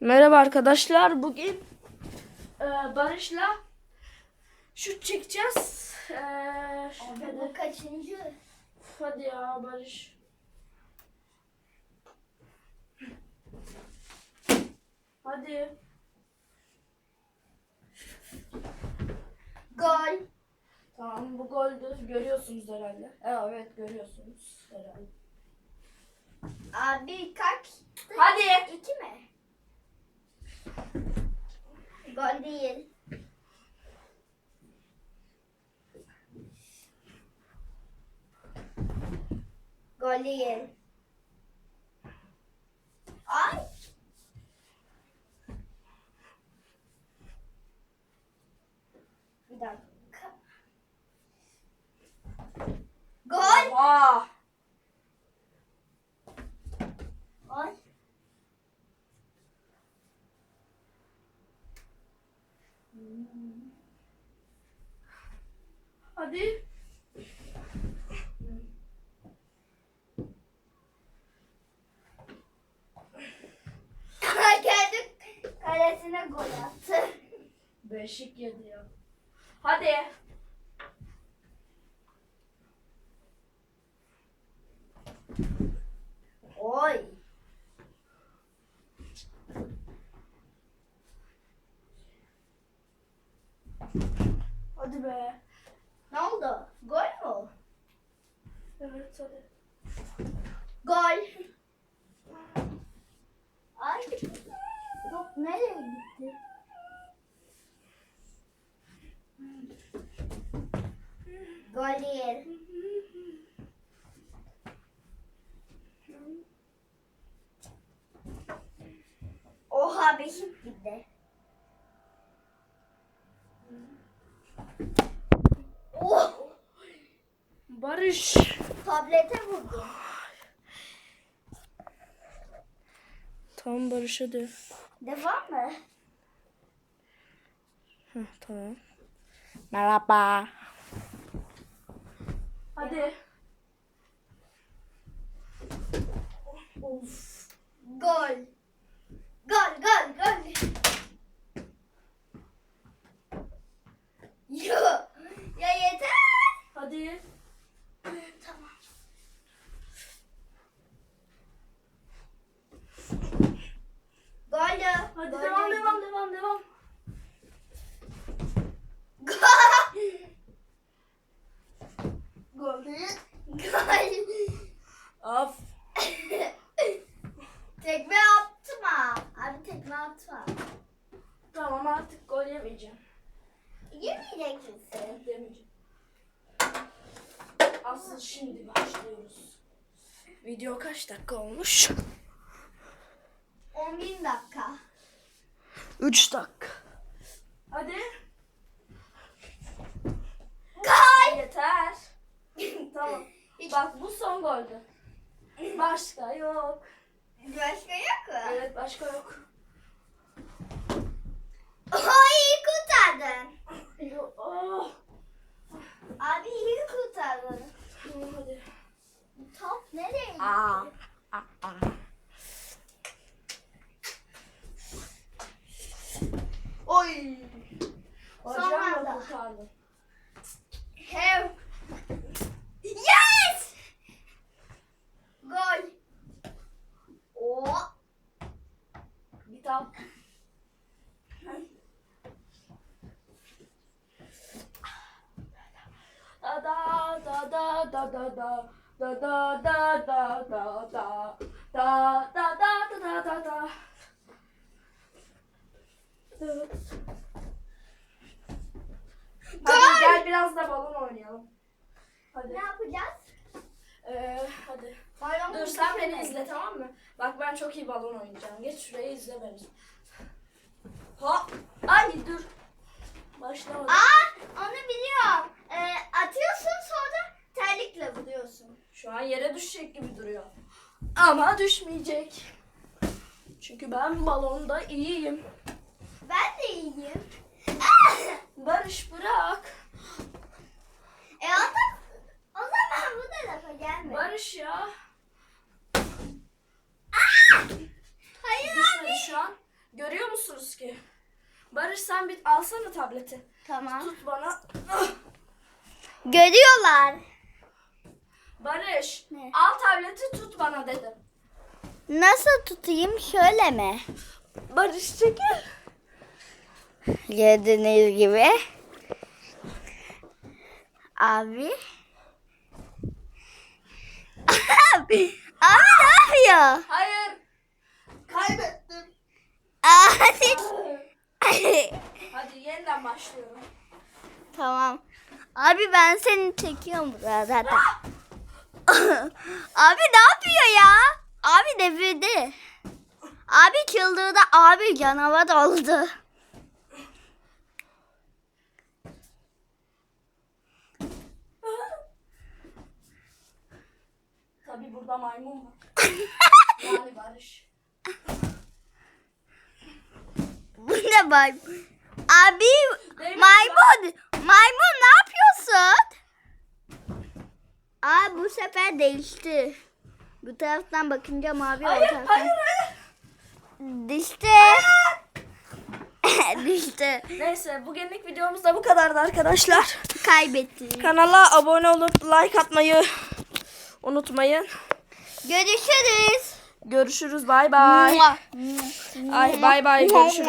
Merhaba arkadaşlar. Bugün e, Barış'la şut çekeceğiz. E, Abi bu kaçıncı? hadi ya Barış. Hadi. Gol. Tamam bu goldü. Görüyorsunuz herhalde. Evet görüyorsunuz herhalde. Abi kaç? Hadi. İki mi? Gol değil. Gol değil. Ay. Bir dakika. Gol. Oha. Ay. Hadi. Kendi kalesine gol attı. Beşik yedi ya. Hadi. Oy. Hadi be. Ne oldu? Gol mu? Evet hadi. Gol. Ay. Top nereye gitti? Gol değil. Oha beşik gitti. Oh! Barış. Tablete vurdum. Tamam Barış hadi. Devam mı? Heh, tamam. Merhaba. Hadi. Of. Gol. Gol, gol, gol. Yo. Ya yeter. Hadi. Tamam. Gol ya. Hadi Gol devam ya. devam devam devam. Gol. Gol. Af. tekme atma. Abi tekme atma. Tamam artık gol yemeyeceğim. Yemeyecek misin? Demeyeceğim. Asıl şimdi başlıyoruz. Video kaç dakika olmuş? 11 dakika. 3 dakika. Hadi. Gol. Yeter. tamam. Bak bu son goldü. Başka yok. Başka yok mu? Evet başka yok. İyi kurtardın. Oh. Abi iyi kurtardın. Top nereye gitti? Aa. Oy. Son Hocam anda. kurtardı. Hem. Yes! Gol. O. Bir tane. Da da da da da da da da da da da da da da da da da. Hadi gel biraz da balon oynayalım. Hadi. Ne yapacağız? Ee, hadi. Dur sen beni izle tamam mı? Bak ben çok iyi balon oynayacağım. Geç şuraya izle beni. Ha! Ay dur. Başlamadım. Aa, onu biliyorum. Ee, atıyorsun sonra terlikle vuruyorsun. Şu an yere düşecek gibi duruyor. Ama düşmeyecek. Çünkü ben balonda iyiyim. Ben de iyiyim. Barış bırak. e o, da, o zaman bu tarafa gelme. Barış ya. Hayır Düşmedi abi. şu an. ki. Barış sen bir alsana tableti. Tamam. Tut bana. Görüyorlar. Barış Ne? al tableti tut bana dedim. Nasıl tutayım? Şöyle mi? Barış çekil. Gördüğünüz gibi. Abi. Abi. Abi ne yapıyor? Hayır. Kaybettim. Abi. Hadi yeniden başlıyorum. tamam. Abi ben seni çekiyorum burada zaten. Abi ne yapıyor ya? Abi devirdi. Abi çıldırdı. Abi canavar oldu. Tabii burada maymun var. yani Barış. Bu ne bay? Abi maymun. Maymun ne yapıyorsun? Aa bu sefer değişti. Bu taraftan bakınca mavi o Hayır taraftan. hayır hayır. Düştü. Düştü. Neyse bugünlük videomuz da bu kadardı arkadaşlar. Kaybetti. Kanala abone olup like atmayı unutmayın. Görüşürüz. Görüşürüz bay bay. Ay bay bay görüşürüz.